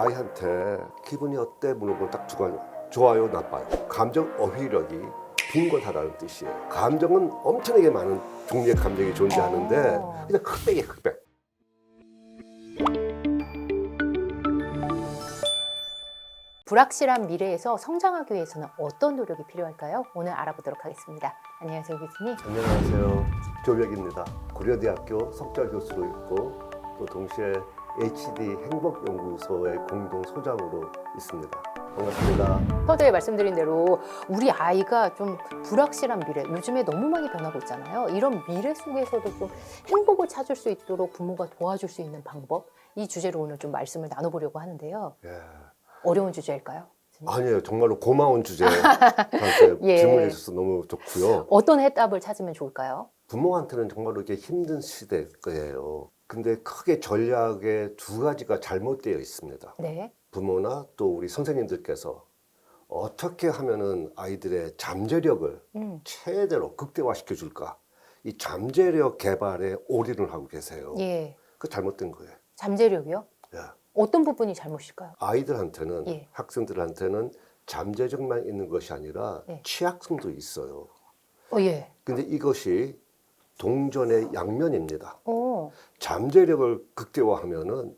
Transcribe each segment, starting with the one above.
아이한테 기분이 어때 물어보면 딱 두 가지 좋아요 나빠요 감정 어휘력이 빈곤하다는 뜻이에요 감정은 엄청나게 많은 종류의 감정이 존재하는데 어. 그냥 흑백이 흑백 불확실한 미래에서 성장하기 위해서는 어떤 노력이 필요할까요? 오늘 알아보도록 하겠습니다. 안녕하세요, 교수님. 안녕하세요 조백입니다 고려대학교 석좌 교수로 있고 또 동시에 HD 행복연구소의 공동 소장으로 있습니다 반갑습니다 서두에 말씀드린 대로 우리 아이가 좀 불확실한 미래, 요즘에 너무 많이 변하고 있잖아요. 이런 미래 속에서도 좀 행복을 찾을 수 있도록 부모가 도와줄 수 있는 방법, 이 주제로 오늘 좀 말씀을 나눠보려고 하는데요. 예. 어려운 주제일까요? 아니에요 정말로 고마운 주제한테 예. 질문해 주셔서 너무 좋고요 어떤 해답을 찾으면 좋을까요? 부모한테는 정말로 이게 힘든 시대예요. 근데 크게 전략에 두 가지가 잘못되어 있습니다. 네. 부모나 또 우리 선생님들께서 어떻게 하면은 아이들의 잠재력을 음. 최대로 극대화시켜 줄까? 이 잠재력 개발에 올인을 하고 계세요. 예. 그 잘못된 거예요. 잠재력이요? 예. 어떤 부분이 잘못일까요? 아이들한테는 예. 학생들한테는 잠재력만 있는 것이 아니라 예. 취약성도 있어요. 어, 예. 근데 이것이 동전의 양면입니다. 어, 잠재력을 극대화하면은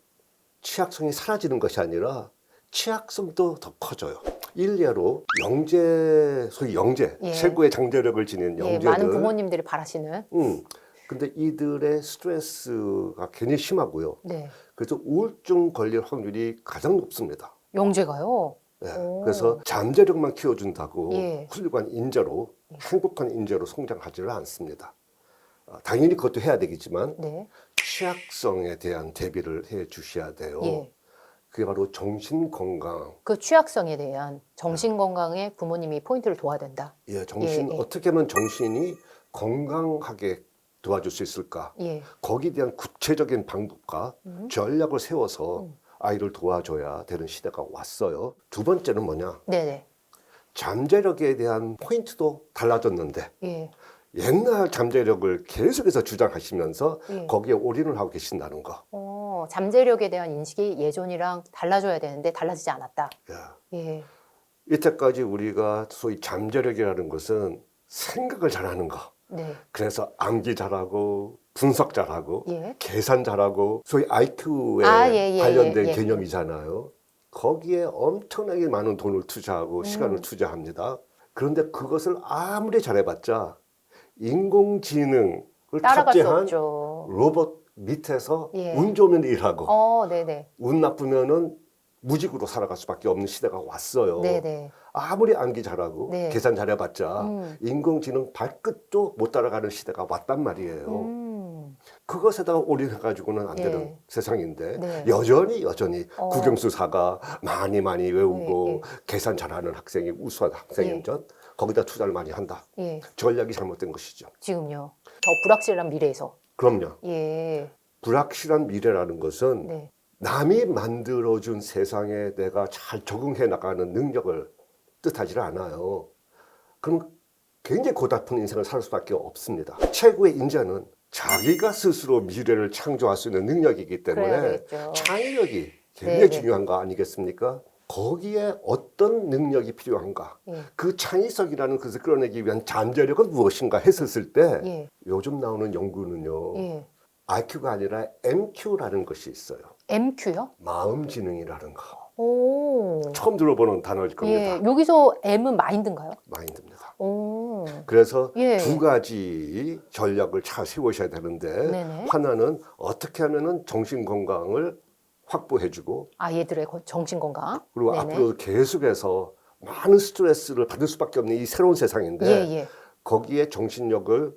취약성이 사라지는 것이 아니라 취약성도 더 커져요. 일례로 영재, 소위 영재, 예. 최고의 잠재력을 지닌 예. 영재들. 많은 부모님들이 바라시는. 음. 근데 이들의 스트레스가 굉장히 심하고요. 네. 그래서 우울증 걸릴 확률이 가장 높습니다. 영재가요? 예. 오. 그래서 잠재력만 키워준다고 예. 훌륭한 인재로 행복한 인재로 성장하지를 않습니다. 아, 당연히 그것도 해야 되겠지만 네. 취약성에 대한 대비를 해 주셔야 돼요. 예. 그게 바로 정신 건강. 그 취약성에 대한 정신 건강에 부모님이 포인트를 둬야 된다. 예, 정신 예, 예. 어떻게 하면 정신이 건강하게 도와줄 수 있을까? 예. 거기에 대한 구체적인 방법과 음. 전략을 세워서 음. 아이를 도와줘야 되는 시대가 왔어요. 두 번째는 뭐냐? 네네. 잠재력에 대한 포인트도 달라졌는데 예. 옛날 잠재력을 계속해서 주장하시면서 예. 거기에 올인을 하고 계신다는 거. 어, 잠재력에 대한 인식이 예전이랑 달라져야 되는데 달라지지 않았다. 예. 예. 이때까지 우리가 소위 잠재력이라는 것은 생각을 잘하는 거. 네. 그래서 암기 잘하고 분석 잘하고 예. 계산 잘하고 소위 IQ에 아, 예, 예, 관련된 예, 예. 개념이잖아요. 거기에 엄청나게 많은 돈을 투자하고 음. 시간을 투자합니다. 그런데 그것을 아무리 잘해봤자 인공지능을 따라갈 수 탑재한 없죠. 로봇 밑에서 예. 운 좋으면 일하고 어, 네네. 운 나쁘면은 무직으로 살아갈 수밖에 없는 시대가 왔어요. 네네. 아무리 암기 잘하고 네. 계산 잘해봤자 음. 인공지능 발끝도 못 따라가는 시대가 왔단 말이에요. 음. 그것에다가 올인해가지고는 안 되는 예. 세상인데 네. 여전히 여전히 어. 국영수사가 많이 많이 외우고 예, 예. 계산 잘하는 학생이 우수한 학생인 예. 전 거기다 투자를 많이 한다. 예. 전략이 잘못된 것이죠. 지금요. 더 불확실한 미래에서. 그럼요. 예. 불확실한 미래라는 것은 네. 남이 만들어준 세상에 내가 잘 적응해 나가는 능력을 뜻하지 않아요. 그럼 굉장히 고달픈 인생을 살 수밖에 없습니다. 최고의 인재는 자기가 스스로 미래를 창조할 수 있는 능력이기 때문에 되겠죠. 창의력이 굉장히 네, 네. 중요한 거 아니겠습니까? 거기에 어떤 능력이 필요한가? 예. 그 창의성이라는 것을 끌어내기 위한 잠재력은 무엇인가 했었을 때 예. 요즘 나오는 연구는요. 예. IQ가 아니라 MQ라는 것이 있어요. MQ요? 마음 지능이라는 거. 오. 처음 들어보는 단어일 겁니다. 예. 여기서 M은 마인드인가요? 마인드입니다. 오. 그래서 예. 두 가지 전략을 잘 세우셔야 되는데 네네. 하나는 어떻게 하면 은 정신 건강을 확보해주고 아이들의 거- 정신 건강. 그리고 네네. 앞으로 계속해서 많은 스트레스를 받을 수밖에 없는 이 새로운 세상인데 예, 예. 거기에 정신력을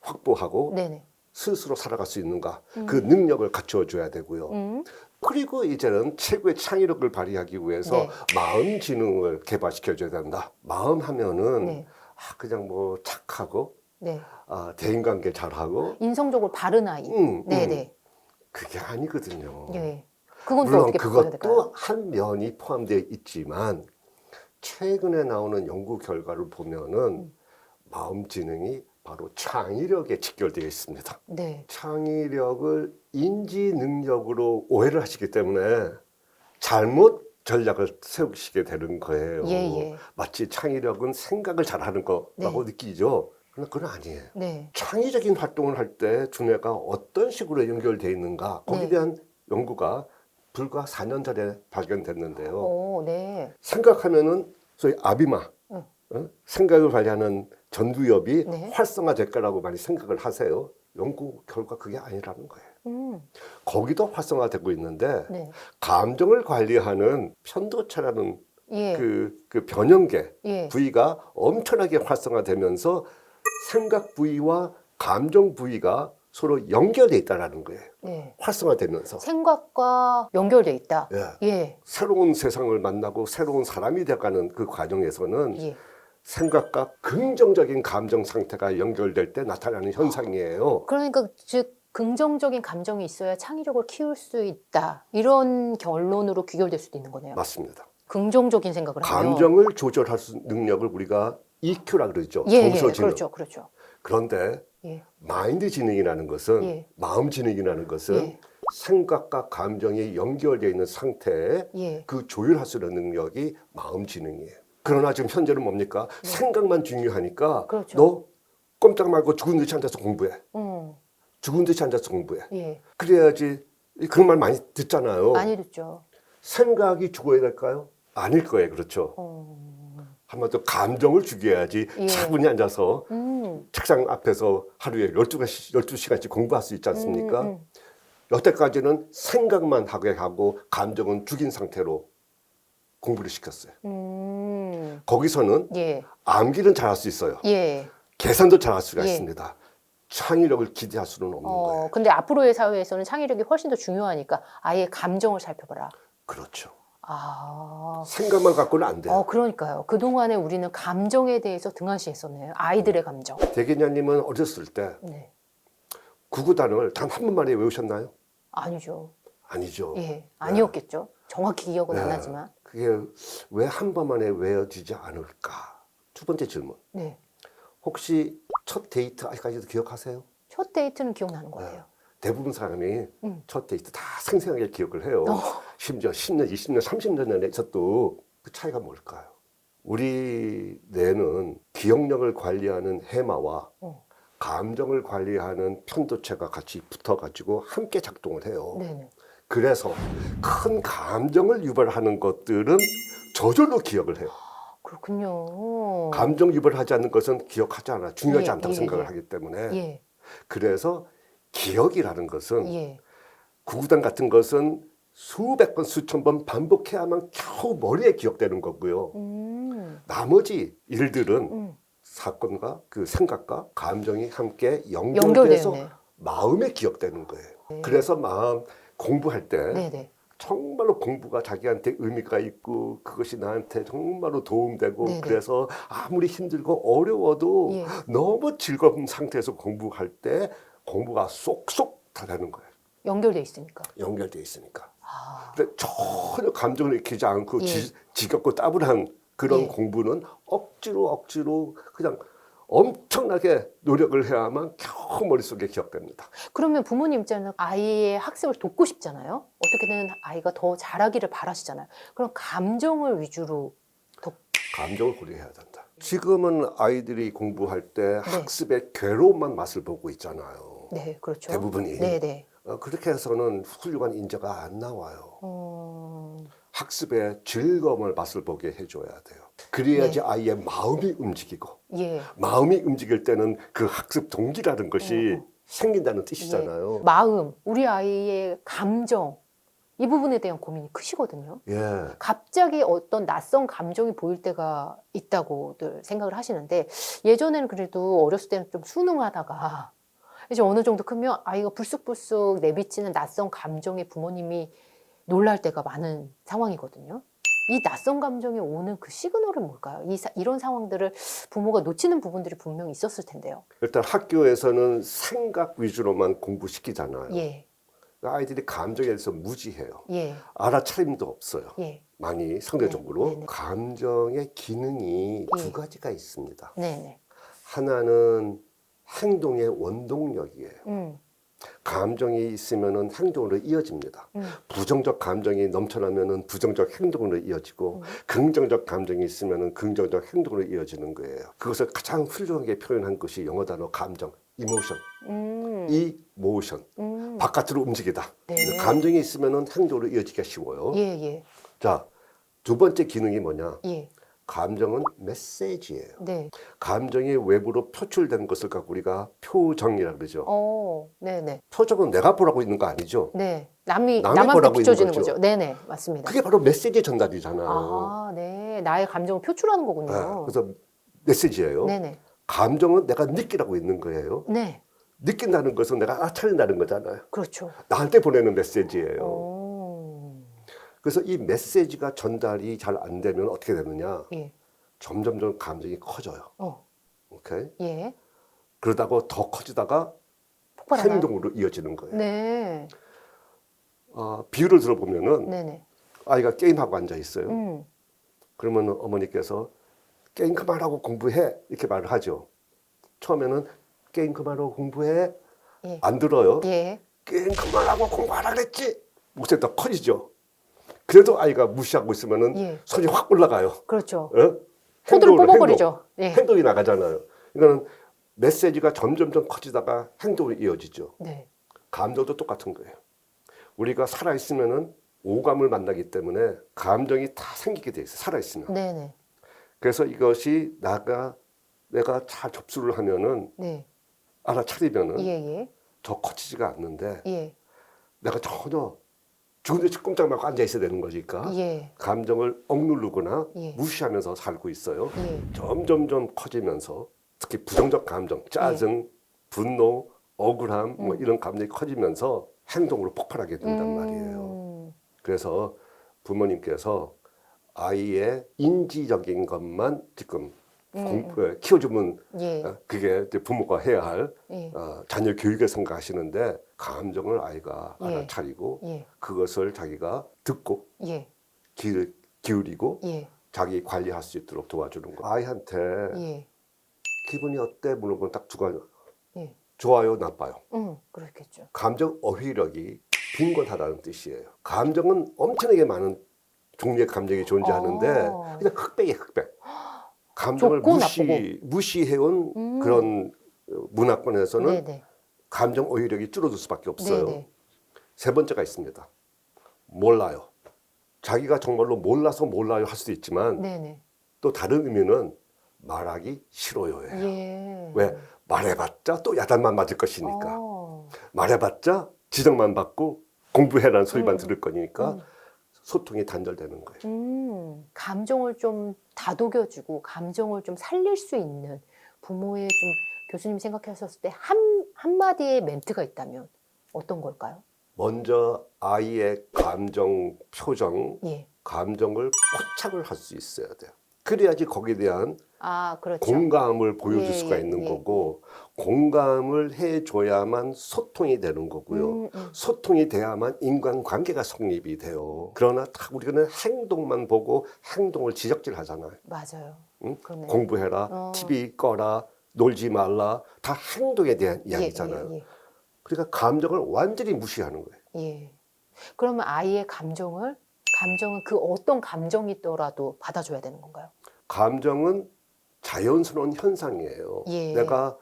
확보하고 네네. 스스로 살아갈 수 있는가 음. 그 능력을 갖춰줘야 되고요. 음. 그리고 이제는 최고의 창의력을 발휘하기 위해서 네. 마음 지능을 개발시켜줘야 된다. 마음 하면은 네. 아, 그냥 뭐 착하고 네. 아, 대인관계 잘하고 인성적으로 바른 아이. 음, 네네. 그게 아니거든요. 예. 그건 또 물론 어떻게 바꿔야 될까요? 그것도 한 면이 포함되어 있지만 최근에 나오는 연구 결과를 보면은 음. 마음 지능이 바로 창의력에 직결되어 있습니다. 네. 창의력을 인지 능력으로 오해를 하시기 때문에 잘못 전략을 세우시게 되는 거예요. 예, 예. 마치 창의력은 생각을 잘하는 거라고 네. 느끼죠. 그러나 그건 아니에요. 네. 창의적인 활동을 할 때 두뇌가 어떤 식으로 연결되어 있는가 거기에 네. 대한 연구가 불과 4년 전에 발견됐는데요. 오, 네. 생각하면은 소위 아비마 응. 어? 생각을 관리하는 전두엽이 네. 활성화될 거라고 많이 생각을 하세요. 연구 결과 그게 아니라는 거예요. 음, 거기도 활성화되고 있는데 네. 감정을 관리하는 편도체라는 예. 그, 그 변형계 예. 부위가 엄청나게 활성화되면서 생각 부위와 감정 부위가 서로 연결돼 있다라는 거예요. 네. 활성화되면서 생각과 연결돼 있다. 예. 예. 새로운 세상을 만나고 새로운 사람이 돼가는 그 과정에서는 예. 생각과 긍정적인 감정 상태가 연결될 때 나타나는 현상이에요. 그러니까 즉 긍정적인 감정이 있어야 창의력을 키울 수 있다. 이런 결론으로 귀결될 수도 있는 거네요. 맞습니다. 긍정적인 생각을 하면 감정을 조절할 수 능력을 우리가 EQ라 그러죠. 예, 예. 정서 지능. 그렇죠. 그렇죠. 그런데 예. 마인드 지능이라는 것은 예. 마음 지능이라는 것은 예. 생각과 감정이 연결되어 있는 상태에 예. 그 조율할 수 있는 능력이 마음 지능이에요. 그러나 지금 현재는 뭡니까? 생각만 중요하니까 네. 그렇죠. 너 꼼짝 말고 죽은 듯이 앉아서 공부해. 음. 죽은 듯이 앉아서 공부해. 예. 그래야지 그런 말 많이 듣잖아요. 많이 듣죠. 생각이 죽어야 될까요? 아닐 거예요. 그렇죠. 어. 한마디로 감정을 죽여야지 예. 차분히 앉아서 음. 책상 앞에서 하루에 12시간씩, 12시간씩 공부할 수 있지 않습니까? 음, 음. 여태까지는 생각만 하게 하고 감정은 죽인 상태로 공부를 시켰어요. 음. 거기서는 예. 암기는 잘할 수 있어요. 예. 계산도 잘할 수가 예. 있습니다. 창의력을 기대할 수는 없는 어, 거예요. 근데 앞으로의 사회에서는 창의력이 훨씬 더 중요하니까 아예 감정을 살펴봐라. 그렇죠. 아. 생각만 갖고는 안 돼요. 어, 그러니까요. 그동안에 우리는 감정에 대해서 등한시했었네요. 아이들의 감정. 대기냐님은 어렸을 때 네. 구구단을 단한 번만에 외우셨나요? 아니죠. 아니죠. 예. 아니었겠죠. 정확히 기억은 안 네. 나지만. 그게 왜 한 번만에 외워지지 않을까? 두 번째 질문. 네. 혹시 첫 데이트 아직까지도 기억하세요? 첫 데이트는 기억나는 것 같아요. 대부분 사람이 음. 첫 데이트 다 생생하게 기억을 해요. 어. 심지어 10년, 20년, 30년 전에 있었도 그 차이가 뭘까요? 우리 뇌는 기억력을 관리하는 해마와 어. 감정을 관리하는 편도체가 같이 붙어가지고 함께 작동을 해요. 네네. 그래서 큰 감정을 유발하는 것들은 저절로 기억을 해요. 그렇군요. 감정 유발하지 않는 것은 기억하지 않아. 중요하지 예, 않다고 예, 생각을 예. 하기 때문에. 예. 그래서 기억이라는 것은 예. 구구단 같은 것은 수백 번, 수천 번 반복해야만 겨우 머리에 기억되는 거고요. 음. 나머지 일들은 음. 사건과 그 생각과 감정이 함께 연결돼서 연결되네. 마음에 기억되는 거예요. 네. 그래서 마음 공부할 때 네네. 정말로 공부가 자기한테 의미가 있고 그것이 나한테 정말로 도움되고 네네. 그래서 아무리 힘들고 어려워도 예. 너무 즐거운 상태에서 공부할 때 공부가 쏙쏙 다 되는 거예요. 연결돼 있으니까. 연결돼 있으니까. 아. 근데 전혀 감정을 익히지 않고 예. 지, 지겹고 따분한 그런 예. 공부는 억지로 억지로 그냥 엄청나게 노력을 해야만 겨우 머릿속에 기억됩니다. 그러면 부모님 입장에는 아이의 학습을 돕고 싶잖아요. 어떻게든 아이가 더 잘하기를 바라시잖아요. 그럼 감정을 위주로 더 감정을 고려해야 된다. 지금은 아이들이 공부할 때 학습의 괴로움만 맛을 보고 있잖아요. 네, 그렇죠. 대부분이. 네, 네. 어, 그렇게 해서는 훌륭한 인재가 안 나와요. 음, 학습의 즐거움을 맛을 보게 해줘야 돼요. 그래야지 네. 아이의 마음이 움직이고 예. 마음이 움직일 때는 그 학습 동기라는 것이 어. 생긴다는 뜻이잖아요. 마음, 우리 아이의 감정 이 부분에 대한 고민이 크시거든요. 예. 갑자기 어떤 낯선 감정이 보일 때가 있다고들 생각을 하시는데 예전에는 그래도 어렸을 때는 좀 순응하다가 이제 어느 정도 크면 아이가 불쑥불쑥 내비치는 낯선 감정에 부모님이 놀랄 때가 많은 상황이거든요. 이 낯선 감정이 오는 그 시그널은 뭘까요? 이, 사- 이런 상황들을 부모가 놓치는 부분들이 분명히 있었을 텐데요. 일단 학교에서는 생각 위주로만 공부시키잖아요. 예, 아이들이 감정에 대해서 무지해요. 예, 알아차림도 없어요. 예, 많이 상대적으로 네, 네, 네. 감정의 기능이 예. 두 가지가 있습니다. 네, 네. 하나는 행동의 원동력이에요. 음, 감정이 있으면은 행동으로 이어집니다. 음. 부정적 감정이 넘쳐나면은 부정적 행동으로 이어지고 긍정적 감정이 있으면은 긍정적 행동으로 이어지는 거예요. 그것을 가장 훌륭하게 표현한 것이 영어 단어 감정, 이모션, 음. 이 모션. 음. 바깥으로 움직이다. 네. 감정이 있으면은 행동으로 이어지기가 쉬워요. 예, 예. 자, 두 번째 기능이 뭐냐? 예. 감정은 메시지예요. 네. 감정이 외부로 표출된 것을 갖고 우리가 표정이라 그러죠. 어, 네, 네. 표정은 내가 보라고 있는 거 아니죠. 네. 남이 남이 남한테 보라고 비춰지는 있는 거죠. 거죠. 네, 네. 맞습니다. 그게 바로 메시지 전달이잖아요. 아, 네. 나의 감정을 표출하는 네, 거군요. 그래서 메시지예요. 네, 네. 감정은 내가 느끼라고 있는 거예요. 네. 느낀다는 것은 내가 알아차린다는 거잖아요. 그렇죠. 나한테 보내는 메시지예요. 오. 그래서 이 메시지가 전달이 잘 안 되면 어떻게 되느냐? 예. 점점점 감정이 커져요. 어. 오케이? 예. 그러다가 더 커지다가 폭발하나요? 행동으로 이어지는 거예요. 네. 아, 비유를 들어보면은 네, 네. 아이가 게임하고 앉아 있어요. 음. 그러면 어머니께서 게임 그만하고 공부해 이렇게 말을 하죠. 처음에는 게임 그만하고 공부해 예. 안 들어요. 예. 게임 그만하고 공부하라 그랬지. 목소리 더 커지죠. 그래도 아이가 무시하고 있으면은 예. 손이 확 올라가요. 그렇죠. 어? 코드를 뽑아버리죠. 예. 행동. 행동이 나가잖아요. 이거는 메시지가 점점점 커지다가 행동으로 이어지죠. 네. 감정도 똑같은 거예요. 우리가 살아 있으면은 오감을 만나기 때문에 감정이 다 생기게 돼 있어요. 살아 있으면. 네, 네. 그래서 이것이 나가 내가 잘 접수를 하면은 네. 알아차리면은 예, 예. 더 커지지가 않는데 예. 내가 전혀 죽은 듯이 꼼짝 말고 앉아 있어야 되는 거니까 예. 감정을 억누르거나 예. 무시하면서 살고 있어요. 예. 점점점 커지면서 특히 부정적 감정, 짜증, 분노, 억울함 뭐 음. 이런 감정이 커지면서 행동으로 폭발하게 된단 말이에요. 음. 그래서 부모님께서 아이의 인지적인 것만 지금 음, 공- 키워주면 예. 어, 그게 이제 부모가 해야 할 예. 어, 자녀 교육에 생각하시는데 감정을 아이가 예. 알아차리고 예. 그것을 자기가 듣고 예. 귀를 기울이고 예. 자기 관리할 수 있도록 도와주는 거. 아이한테 예. 기분이 어때 물어보면 딱 두 가지. 예. 좋아요, 나빠요. 음, 그렇겠죠. 감정 어휘력이 빈곤하다는 뜻이에요. 감정은 엄청나게 많은 종류의 감정이 존재하는데 아. 그냥 흑백이 흑백. 감정을 좋고 무시 무시해온 음. 그런 문화권에서는 네, 네. 감정 어휘력이 줄어들 수밖에 없어요. 네, 네. 세 번째가 있습니다. 몰라요. 자기가 정말로 몰라서 몰라요 할 수도 있지만 네, 네. 또 다른 의미는 말하기 싫어요예요. 예. 왜 말해봤자 또 야단만 맞을 것이니까 어. 말해봤자 지적만 받고 공부해라는 소리만 음. 들을 거니까 음. 소통이 단절되는 거예요. 음, 감정을 좀 다독여주고 감정을 좀 살릴 수 있는 부모의 좀 교수님이 생각하셨을 때 한 한마디의 멘트가 있다면 어떤 걸까요? 먼저 아이의 감정 표정, 예. 감정을 포착을 할 수 있어야 돼요. 그래야지 거기에 대한 아, 그렇죠. 공감을 보여줄 예, 수가 예, 있는 예. 거고 공감을 해줘야만 소통이 되는 거고요. 음, 음. 소통이 돼야만 인간관계가 성립이 돼요. 그러나 다 우리는 행동만 보고 행동을 지적질 하잖아요. 맞아요. 응? 그러네. 공부해라, 어. TV 꺼라, 놀지 말라. 다 행동에 대한 이야기잖아요. 예, 예, 그러니까 감정을 완전히 무시하는 거예요. 예, 예. 그러면 아이의 감정을 감정은 그 어떤 감정이더라도 받아줘야 되는 건가요? 감정은 자연스러운 현상이에요. 예. 내가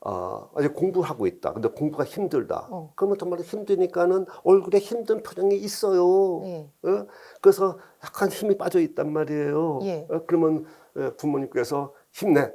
아, 아직 공부하고 있다. 근데 공부가 힘들다. 어. 그러면 정말 힘드니까는 얼굴에 힘든 표정이 있어요. 예. 어? 그래서 약간 힘이 빠져 있단 말이에요. 예. 어, 그러면 예, 부모님께서 힘내.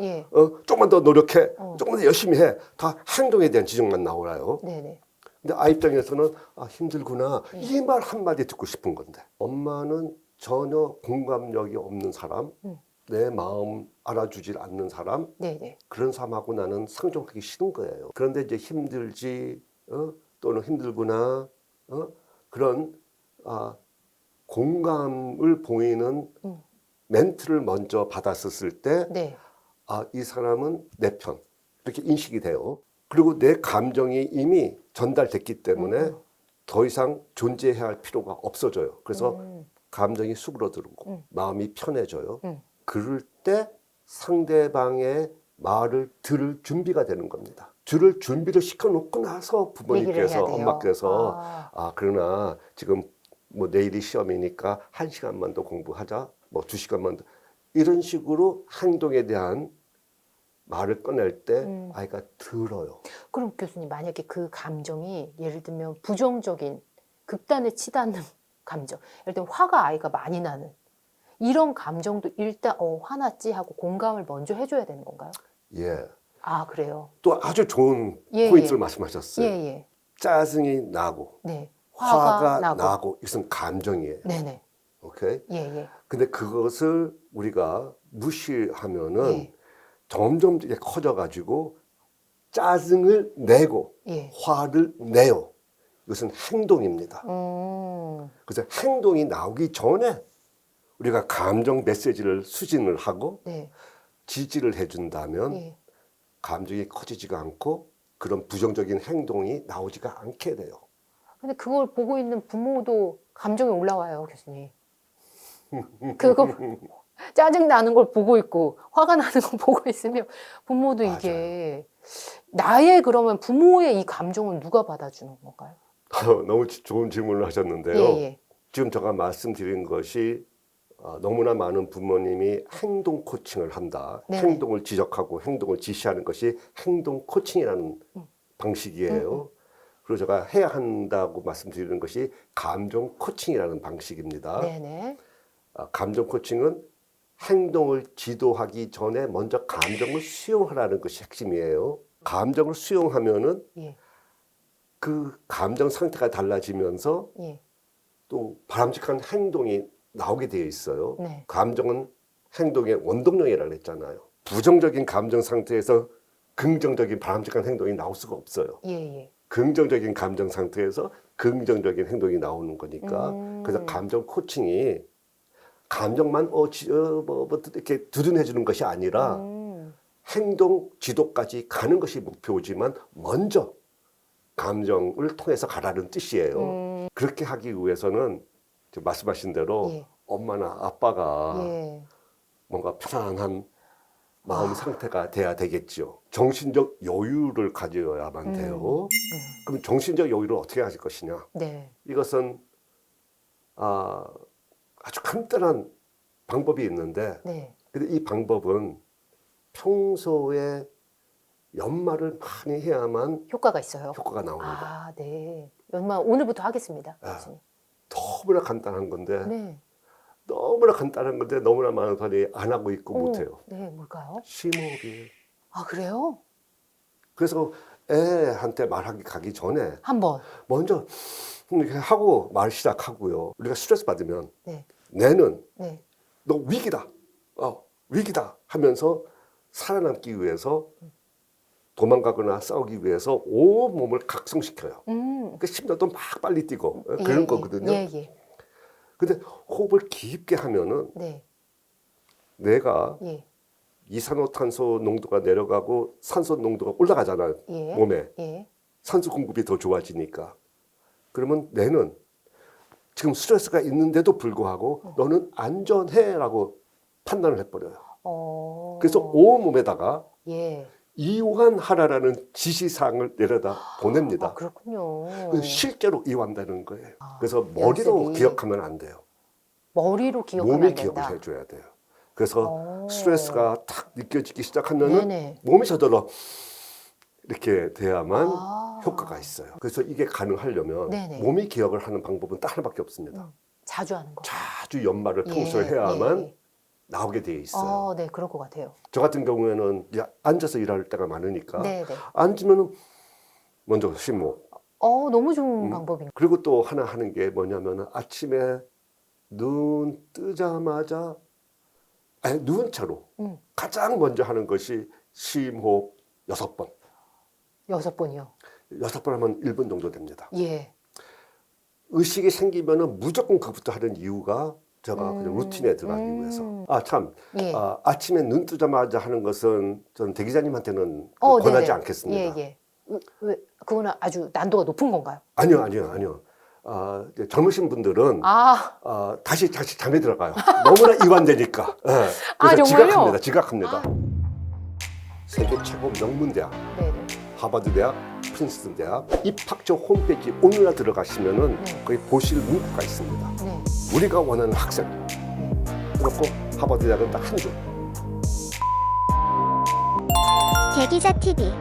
예. 어, 조금만 더 노력해. 어. 조금만 더 열심히 해. 다 행동에 대한 지적만 나오라요. 네, 네. 근데 아이 입장에서는 아, 힘들구나. 예. 이말 한마디 듣고 싶은 건데. 엄마는 전혀 공감력이 없는 사람, 음. 내 마음 알아주질 않는 사람, 네, 네. 그런 사람하고 나는 상종하기 싫은 거예요. 그런데 이제 힘들지, 어? 또는 힘들구나, 어? 그런 아, 공감을 보이는 음. 멘트를 먼저 받았었을 때, 네. 아, 이 사람은 내 편. 이렇게 인식이 돼요. 그리고 내 감정이 이미 전달됐기 때문에 음, 음. 더 이상 존재해야 할 필요가 없어져요. 그래서 음. 감정이 수그러들고 음. 마음이 편해져요. 음. 그럴 때 상대방의 말을 들을 준비가 되는 겁니다. 줄을 준비를 시켜놓고 나서 부모님께서. 엄마께서 아, 아 그러나 지금 뭐 내일이 시험이니까 한 시간만 더 공부하자 뭐 두 시간만 더 이런 식으로 행동에 대한 말을 꺼낼 때 음. 아이가 들어요. 그럼 교수님 만약에 그 감정이 예를 들면 부정적인 극단에 치닫는 감정, 예를 들면 화가 아이가 많이 나는 이런 감정도 일단 어 화났지 하고 공감을 먼저 해줘야 되는 건가요? 예. 아 그래요. 또 아주 좋은 예, 포인트를 예. 말씀하셨어요. 예 예. 짜증이 나고 네. 화가, 화가, 나고. 나고. 이것은 감정이에요. 네네. 오케이. 예 예. 근데 그것을 우리가 무시하면은 예. 점점 이게 커져가지고 짜증을 내고 예. 화를 내요. 이것은 행동입니다. 음. 그래서 행동이 나오기 전에 우리가 감정 메시지를 수진을 하고 네. 지지를 해준다면 예. 감정이 커지지가 않고 그런 부정적인 행동이 나오지가 않게 돼요. 근데 그걸 보고 있는 부모도 감정이 올라와요, 교수님. 그거 짜증 나는 걸 보고 있고 화가 나는 걸 보고 있으면 부모도 이게 나의 그러면 부모의 이 감정은 누가 받아주는 건가요? 너무 지- 좋은 질문을 하셨는데요. 예, 예. 지금 제가 말씀드린 것이 어, 너무나 많은 부모님이 행동 코칭을 한다. 네네. 행동을 지적하고 행동을 지시하는 것이 행동 코칭이라는 음. 방식이에요. 그리고 제가 해야 한다고 말씀드리는 것이 감정 코칭이라는 방식입니다. 네네. 아, 감정 코칭은 행동을 지도하기 전에 먼저 감정을 수용하라는 것이 핵심이에요. 감정을 수용하면은 예. 그 감정 상태가 달라지면서 예. 또 바람직한 행동이 나오게 되어 있어요. 네. 감정은 행동의 원동력이라고 했잖아요. 부정적인 감정 상태에서 긍정적인 바람직한 행동이 나올 수가 없어요. 예, 예. 긍정적인 감정 상태에서 긍정적인 행동이 나오는 거니까 음. 그래서 감정 코칭이 감정만 어, 지, 어, 뭐, 뭐 이렇게 두둔해 주는 것이 아니라 음. 행동 지도까지 가는 것이 목표지만 먼저 감정을 통해서 가라는 뜻이에요. 음. 그렇게 하기 위해서는 지금 말씀하신 대로 예. 엄마나 아빠가 예. 뭔가 편안한 마음 아. 상태가 돼야 되겠죠. 정신적 여유를 가져야만 음. 돼요. 그럼 정신적 여유를 어떻게 가질 것이냐? 네. 이것은 아, 아주 간단한 방법이 있는데, 네. 근데 이 방법은 평소에 연말을 많이 해야만 효과가 있어요. 효과가 나옵니다. 아, 네. 연말 오늘부터 하겠습니다. 아. 교수님. 너무나 간단한 건데, 네. 너무나 간단한 건데 너무나 많은 사람이 안 하고 있고 어, 못해요. 네, 뭘까요? 심호흡이에요. 아, 그래요? 그래서 애한테 말하기 가기 전에 한번. 먼저 이렇게 하고 말 시작하고요. 우리가 스트레스 받으면 네. 내는 네. 너 위기다, 어 위기다 하면서 살아남기 위해서 도망가거나 싸우기 위해서 온 몸을 각성시켜요. 음. 그 심장도 막 빨리 뛰고 어, 예, 그런 예. 거거든요. 예, 예. 근데 호흡을 깊게 하면은 네. 내가 예. 이산화탄소 농도가 내려가고 산소 농도가 올라가잖아요. 예. 몸에 예. 산소 공급이 더 좋아지니까. 그러면 뇌는 지금 스트레스가 있는데도 불구하고 너는 안전해라고 판단을 해버려요. 어. 그래서 온몸에다가 예. 이완하라라는 지시사항을 내려다 보냅니다. 아, 그렇군요. 그래서 실제로 이완되는 거예요. 아, 그래서 머리로 연습이. 기억하면 안 돼요. 머리로 기억하면 몸이. 기억을 해줘야 돼요. 그래서 어. 스트레스가 탁 느껴지기 시작하면은 네네. 몸이 저절로 이렇게 돼야만 아. 효과가 있어요. 그래서 이게 가능하려면 네네. 몸이 기억을 하는 방법은 딱 하나밖에 없습니다. 음, 자주 하는 거. 자주 연말을 평소에 예, 해야만 예, 예. 나오게 돼 있어요. 어, 네, 그럴 것 같아요. 저 같은 경우에는 이제 앉아서 일할 때가 많으니까 네, 네. 앉으면은 먼저 심호. 어, 너무 좋은 음. 방법인 그리고 또 하나 하는 게 뭐냐면 아침에 눈 뜨자마자 아니 누운채로 음. 가장 먼저 하는 것이 심호흡 여섯 번. 여섯 번이요. 여섯 번 하면 1분 정도 됩니다. 예. 의식이 생기면은 무조건 그부터 하는 이유가 제가 그냥 음, 루틴에 들어가기 음. 위해서. 아, 참. 예. 아, 아침에 눈 뜨자마자 하는 것은 저는 대기자님한테는 그 어, 권하지 네네. 않겠습니다. 예, 예. 왜, 왜 그거는 아주 난도가 높은 건가요? 아니요, 아니요, 아니요. 아, 이제 젊으신 분들은 아, 아, 다시 다시 잠에 들어가요. 너무나 이완되니까. 예. 아, 그래서 정말요? 지각합니다. 지각합니다. 세계 최고 명문대학 네, 네. 하버드 대학, 프린스턴 대학 입학처 홈페이지 오늘날 들어가시면은 네. 거기 보실 문구가 있습니다. 네. 우리가 원하는 학생. 그렇고 하버드 대학은 딱 한 줄. 제기자 TV